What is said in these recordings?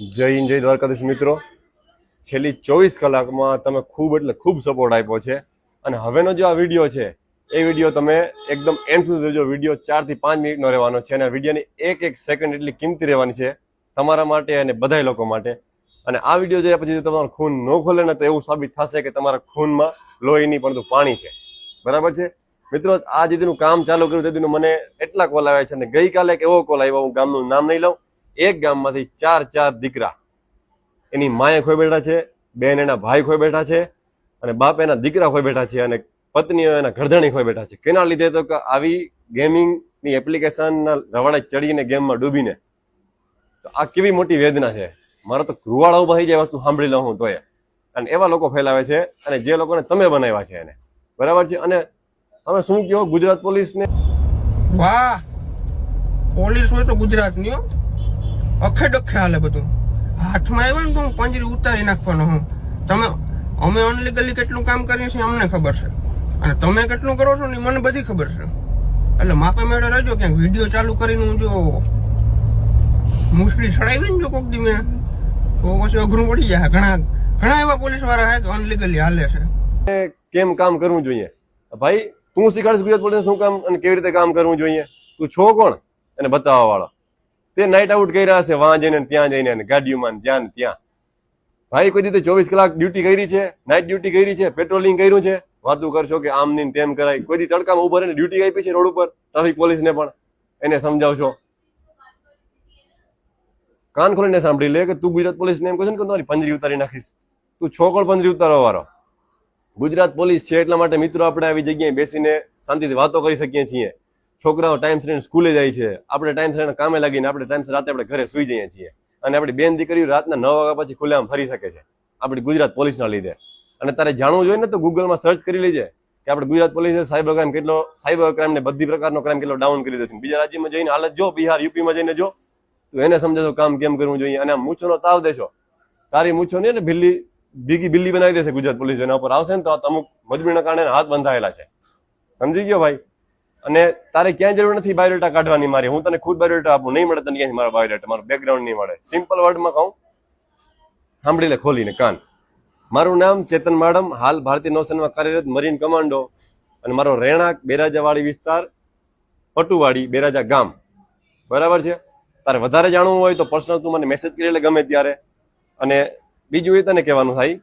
જય જય દ્વારકાધીશ મિત્રો. છેલ્લી ચોવીસ કલાકમાં તમે ખૂબ એટલે ખૂબ સપોર્ટ આપ્યો છે. અને હવેનો જે આ વીડિયો છે, એ વીડિયો તમે એકદમ એન્ડ સુધી જોજો. વીડિયો ચારથી પાંચ મિનિટનો રહેવાનો છે અને વિડીયોની એક એક સેકન્ડ એટલી કિંમતી રહેવાની છે તમારા માટે અને બધાય લોકો માટે. અને આ વીડિયો જોયા પછી તમારું ખૂન ન ખોલે ને તો એવું સાબિત થશે કે તમારા ખૂનમાં લોહીની પરંતુ પાણી છે. બરાબર છે? મિત્રો, આ જે દીનું કામ ચાલુ કર્યું તે દીનું મને એટલા કોલ આવ્યા છે અને ગઈકાલે એક એવો કોલ આવ્યો, હું ગામનું નામ નહીં લઉં. એક ગામમાંથી ચાર ચાર દીકરા. એની માએ ખોઈ બેઠા છે, બેન એના ભાઈ ખોઈ બેઠા છે અને બાપ એના દીકરા ખોઈ બેઠા છે અને પત્નીઓ એના ઘરધણી ખોઈ બેઠા છે. કેના લીધે તો કે આવી ગેમિંગની એપ્લિકેશનના રવાડે ચડીને ગેમમાં ડૂબીને. તો આ કેવી મોટી વેદના છે. મારો તો રૂવાડા ઊભા થઈ જાય વસ્તુ સાંભળી લઉં હું તોય. અને એવા લોકો ફેલાવે છે અને જે લોકોને તમે બનાવ્યા છે એને. બરાબર છે? અને તમે શું કહો, ગુજરાત પોલીસને? વાહ! પોલીસ હોય તો ગુજરાતની અખે ડખે હાલે બધું. હાથમાં આવ્યો ને તો હું પંજરી ઉતારી નાખવાનો હું. તમે, અમે અનલીગલી કેટલું કામ કરીએ છીએ અમને ખબર છે. અને તમે કેટલું કરો છો ને મને બધી ખબર છે. એટલે માપે મેળે રહેજો, ક્યાંક વીડિયો ચાલુ કરીને હું જો મુસળી ચડાવી ને જો કોક દી મેં. તો પછી અઘરું પડી જાય. ઘણા ઘણા એવા પોલીસવાળા છે કે અનલીગલી હાલે છે. કેમ કામ કરવું જોઈએ? ભાઈ, તું શીખાડીશ ગુજરાત પોલીસ શું કામ અને કેવી રીતે કામ કરવું જોઈએ? તું છો કોણ? અને બતાવવા વાળો. તે નાઇટ આઉટ કર્યા હશે, વાં જઈને ત્યાં જઈને ને ગાડીઓમાં ત્યાં ત્યાં. ભાઈ, કોઈ રીતે ચોવીસ કલાક ડ્યુટી કરી છે નાઇટ ડ્યુટી કરી છે પેટ્રોલિંગ કર્યું છે. વાતું કરશો કે આમ નહીં તેમ કરાય. કોઈ દી તડકામાં ઊભા રહીને ડ્યુટી આપી છે રોડ ઉપર ટ્રાફિક પોલીસને પણ. એને સમજાવશો. કાન ખોલીને સાંભળી લે કે તું ગુજરાત પોલીસને એમ કહે છે ને કે તમારી પંજરી ઉતારી નાખીશ. તું છો પંજરી ઉતારવા વાળો ગુજરાત પોલીસ છે એટલા માટે મિત્રો આપણે આવી જગ્યાએ બેસીને શાંતિથી વાતો કરી શકીએ છીએ. છોકરાઓ ટાઈમ સર સ્કૂલે જાય છે. આપણે ટાઈમ સર કામે લાગીને આપણે ટાઈમ રાતે આપણે ઘરે સુઈ જઈએ છીએ. અને આપણી બેન દીકરીઓ રાતના નવ વાગ્યા પછી ખુલ્લેઆમ ફરી શકે છે. આપણી ગુજરાત પોલીસના લીધે. અને તારે જાણવું જોઈએ ને તો ગૂગલમાં સર્ચ કરી લેજે કે આપણે ગુજરાત પોલીસે સાયબર ક્રાઇમ કેટલો, સાયબર ક્રાઇમ ને બધી પ્રકારનો ક્રાઇમ કેટલો ડાઉન કરી દીધો બીજા રાજ્યમાં જઈને હાલત જો, બિહાર, યુપીમાં જઈને જો, તું એને સમજાતો કામ કેમ કરવું જોઈએ? અને મૂછોનો તાવ દેશો. તારી મૂછો નહીં ને બિલ્લી ભીગી બિલ્લી બનાવી દેશે ગુજરાત પોલીસ એના ઉપર. આવશે ને તો અમુક મજબૂરીના કારણે હાથ બંધાયેલા છે. સમજી ગયો ભાઈ? અને તારે ક્યાંય જરૂર નથી બાયોડેટા કાઢવાની મારી. હું તને ખુદ બાયોડેટા આપું. નહીં મળે તને ક્યાંથી મારો બાયોડેટા મારો બેકગ્રાઉન્ડ નહીં મળે. સિમ્પલ વર્ડમાં કહું. સાંભળી લે ખોલીને કાન. મારું નામ ચેતન માડમ. હાલ ભારતીય નૌસેનામાં કાર્યરત મરીન કમાન્ડો અને મારો રહેણાંક બેરાજાવાડી વિસ્તાર, પટુવાડી, બેરાજા ગામ. બરાબર છે? તારે વધારે જાણવું હોય તો પર્સનલ તું મને મેસેજ કરી લે ગમે ત્યારે. અને બીજું એ તને કહેવાનું થાય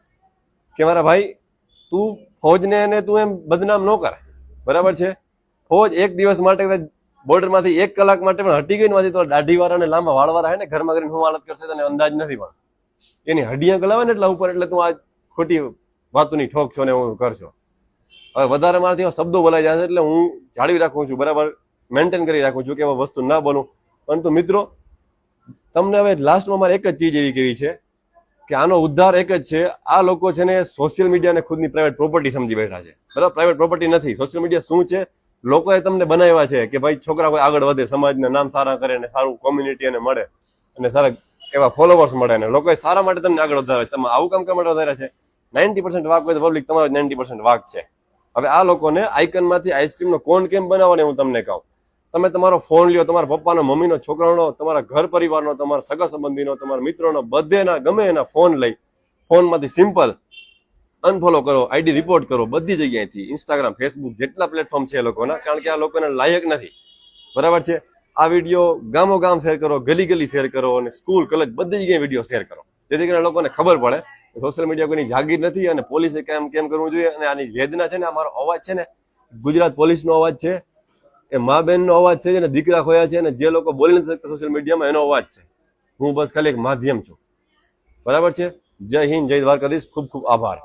કે મારા ભાઈ, તું ફૌજને એને તું એમ બદનામ ન કર. બરાબર છે? ફૌજ એક દિવસ માટે બોર્ડરમાંથી એક કલાક માટે પણ હટી ગઈ નથી તો દાઢી વાળા અને લાંબા વાળવાળા હે ને, ઘરમાં કરીને હું હાલત કરશે તને અંદાજ નથી પણ. એની હડિયા ગલાવે ને એટલા ઉપર એટલે તું આ ખોટી વાતોની ઠોક છો ને હું કરશો. હવે વધારે મારાથી શબ્દો બોલાઈ જશે એટલે હું જાળવી રાખું છું, બરાબર? મેન્ટેન કરી રાખું છું કે એવા વસ્તુ ના બોલું. પરંતુ મિત્રો, તમને હવે લાસ્ટમાં મારે એક જ ચીજ એવી કેવી છે કે આનો ઉદ્ધાર એક જ છે, આ લોકો છે ને સોશિયલ મીડિયાને ખુદની પ્રાઇવેટ પ્રોપર્ટી સમજી બેઠા છે. બરાબર? પ્રાઇવેટ પ્રોપર્ટી નથી. સોશિયલ મીડિયા શું છે? લોકોએ તમને બનાવ્યા છે કે ભાઈ છોકરા કોઈ આગળ વધે, સમાજના નામ સારા કરે ને સારું કોમ્યુનિટી એને મળે અને સારા એવા ફોલોવર્સ મળે ને લોકોએ સારા માટે તમને આગળ વધારે તમે આવું કામ કામ માટે વધારે છે. નાઇન્ટી પર્સન્ટ વાક હોય તો પબ્લિક તમારો નાઇન્ટી પર્સન્ટ વાક છે. હવે આ લોકોને આઈકનમાંથી આઈસ્ક્રીમનો કોણ કેમ બનાવવાનો હું તમને કહું. તમે તમારો ફોન લ્યો, તમારા પપ્પાનો, મમ્મીનો, છોકરાનો, તમારા ઘર પરિવારનો, તમારા સગા સંબંધીનો, તમારા મિત્રોનો, બધેના ગમે એના ફોન લઈ. ફોનમાંથી સિમ્પલ અનફોલો કરો આઈડી રિપોર્ટ કરો, બધી જગ્યાએથી ઇન્સ્ટાગ્રામ ફેસબુક જેટલા પ્લેટફોર્મ છે લોકોના, કારણ કે આ લોકોને લાયક નથી. બરાબર છે? આ વીડિયો ગામો ગામ શેર કરો ગલી ગલી શેર કરો અને સ્કૂલ કોલેજ બધી જગ્યાએ વીડિયો શેર કરો. જેથી કરીને લોકોને ખબર પડે સોશિયલ મીડિયા કોઈની જાગીર નથી અને પોલીસે કેમ કેમ કરવું જોઈએ અને આની વેદના છે ને અમારો અવાજ છે ને, ગુજરાત પોલીસનો અવાજ છે, એ મા બહેનનો અવાજ છે અને દીકરા ખોયા છે અને જે લોકો બોલી નથી શકતા સોશિયલ મીડિયામાં એનો અવાજ છે. હું બસ ખાલી એક માધ્યમ છું. બરાબર છે? જય હિન્દ, જય દ્વારકાધીશ. ખૂબ ખૂબ આભાર.